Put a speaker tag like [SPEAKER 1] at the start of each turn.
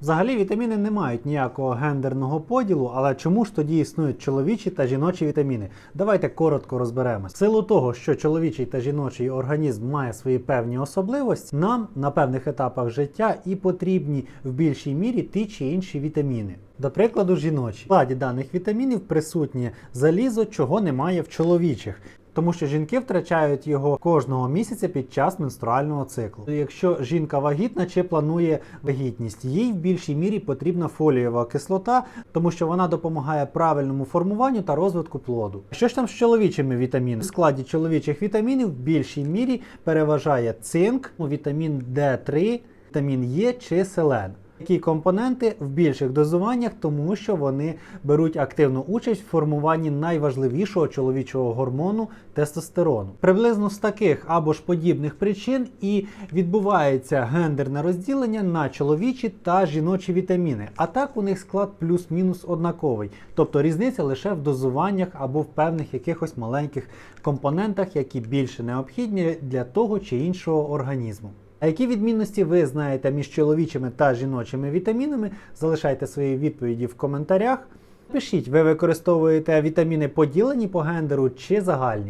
[SPEAKER 1] Взагалі вітаміни не мають ніякого гендерного поділу, але чому ж тоді існують чоловічі та жіночі вітаміни? Давайте коротко розберемось. В силу того, що чоловічий та жіночий організм має свої певні особливості, нам на певних етапах життя і потрібні в більшій мірі ті чи інші вітаміни. До прикладу, жіночі. В складі даних вітамінів присутнє залізо, чого немає в чоловічих. Тому що жінки втрачають його кожного місяця під час менструального циклу. Якщо жінка вагітна чи планує вагітність, їй в більшій мірі потрібна фолієва кислота, тому що вона допомагає правильному формуванню та розвитку плоду. Що ж там з чоловічими вітамінами? В складі чоловічих вітамінів в більшій мірі переважає цинк, вітамін D3, вітамін Е чи селен. Такі компоненти в більших дозуваннях, тому що вони беруть активну участь в формуванні найважливішого чоловічого гормону тестостерону. Приблизно з таких або ж подібних причин і відбувається гендерне розділення на чоловічі та жіночі вітаміни. А так у них склад плюс-мінус однаковий, тобто різниця лише в дозуваннях або в певних якихось маленьких компонентах, які більше необхідні для того чи іншого організму. А які відмінності ви знаєте між чоловічими та жіночими вітамінами? Залишайте свої відповіді в коментарях. Пишіть, ви використовуєте вітаміни поділені по гендеру чи загальні.